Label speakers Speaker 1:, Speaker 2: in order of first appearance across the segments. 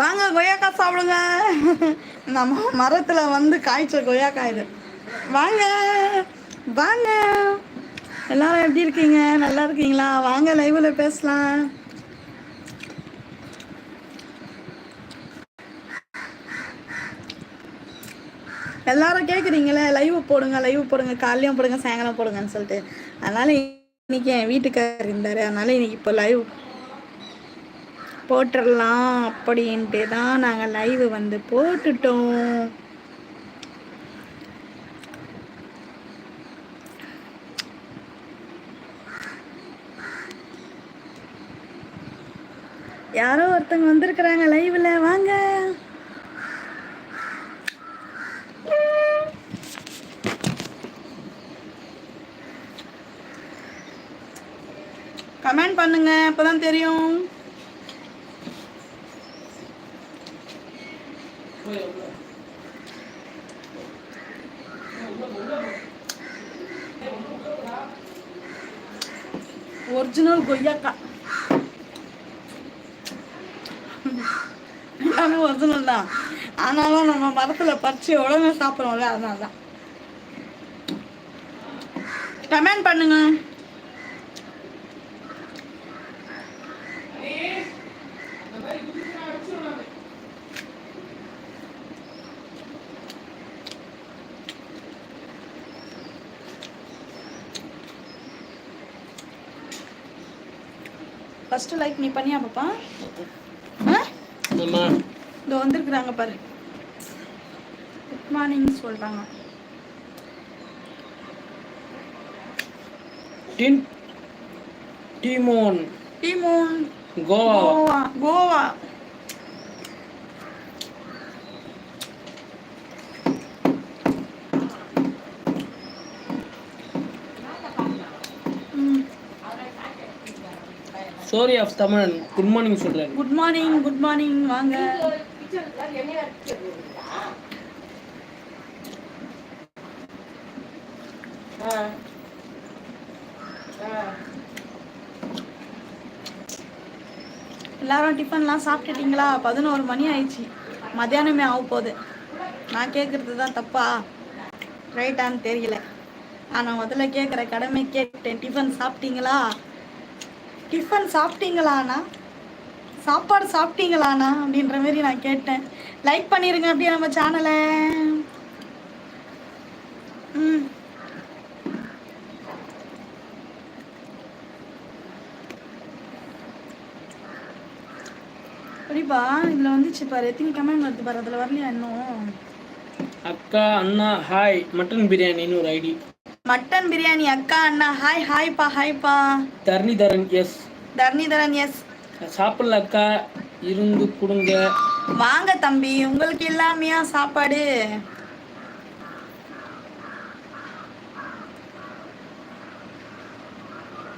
Speaker 1: வாங்க கொய்யாக்காய் சாப்பிடுங்க நம்ம மரத்தில் வந்து காய்ச்ச கொய்யாக்காய் இது வாங்க வாங்க எல்லாரும் எப்படி இருக்கீங்க நல்லா இருக்கீங்களா வாங்க லைவ்ல பேசலாம் எல்லாரும் கேட்குறீங்களே லைவ் போடுங்க லைவ் போடுங்க காலையும் போடுங்க சாயங்காலம் போடுங்கன்னு சொல்லிட்டு அதனால இன்னைக்கு என் வீட்டுக்காரர் இருந்தார் அதனால இன்னைக்கு இப்போ லைவ் போட்டுடலாம் அப்படின்ட்டு தான் நாங்கள் லைவ் வந்து போட்டுட்டோம் யாரோ ஒருத்தங்க வந்திருக்கிறாங்க லைவ்ல வாங்க கமெண்ட் பண்ணுங்க அப்பதான் தெரியும் ஒரிஜினல் கொய்யாக்கா எல்லாமே ஒரிஜினல் தான் ஆனாலும் நம்ம மரத்துல பறிச்சு உடனே சாப்பிடுவோம்ல அதனால தான் கமெண்ட் பண்ணுங்க ஃபர்ஸ்ட் லைக் நீ பண்ணியா பாப்பா இதோ வந்திருக்குறாங்க பாரு குட் மார்னிங் சொல்றாங்க டின் டிமோன் டிமோன் கோவா கோவா கோவா story of Tamil good morning சொல்றாரு குட் மார்னிங் குட் மார்னிங் வாங்க எல்லாரும் டிஃபன்லாம் சாப்பிட்டுட்டீங்களா பதினோரு மணி ஆயிடுச்சு மத்தியானமே ஆக போகுது நான் கேட்கறது தான் தப்பா ரைட்டான்னு தெரியல ஆனால் முதல்ல கேட்குற கடமை கேட்டேன் டிஃபன் சாப்பிட்டீங்களா டிஃபன் சாப்பிட்டீங்களாண்ணா சாப்பாடு சாப்பிட்டீங்களாண்ணா அப்படின்ற மாதிரி நான் கேட்டேன் லைக் பண்ணிடுங்க அப்படியே நம்ம சேனலை ம் அப்படிப்பா இதுல வந்துச்சு பாரு எத்தனை கமெண்ட் வருது பாரு அதுல வரலையா இன்னும் அக்கா அண்ணா ஹாய் மட்டன் பிரியாணின்னு ஒரு ஐடி மட்டன் பிரியாணி அக்கா அண்ணா ஹாய் ஹாய்ப்பா ஹாய்ப்பா தரன் எஸ் தரன் எஸ் சாப்பிடல அக்கா இருந்து குடுங்க வாங்க தம்பி உங்களுக்கு இல்லாமையா சாப்பாடு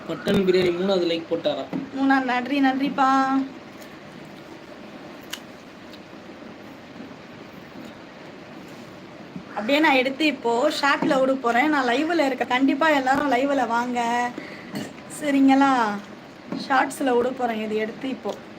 Speaker 1: மட்டன் பிரியாணி மூணாவது லைக் போட்டாரா மூணா நன்றி நன்றிப்பா அப்படியே நான் எடுத்து இப்போது ஷார்ட்டில் விட போகிறேன் நான் லைவில் இருக்க கண்டிப்பாக எல்லாரும் லைவில் வாங்க சரிங்களா ஷார்ட்ஸில் விட போகிறேன் இது எடுத்து இப்போது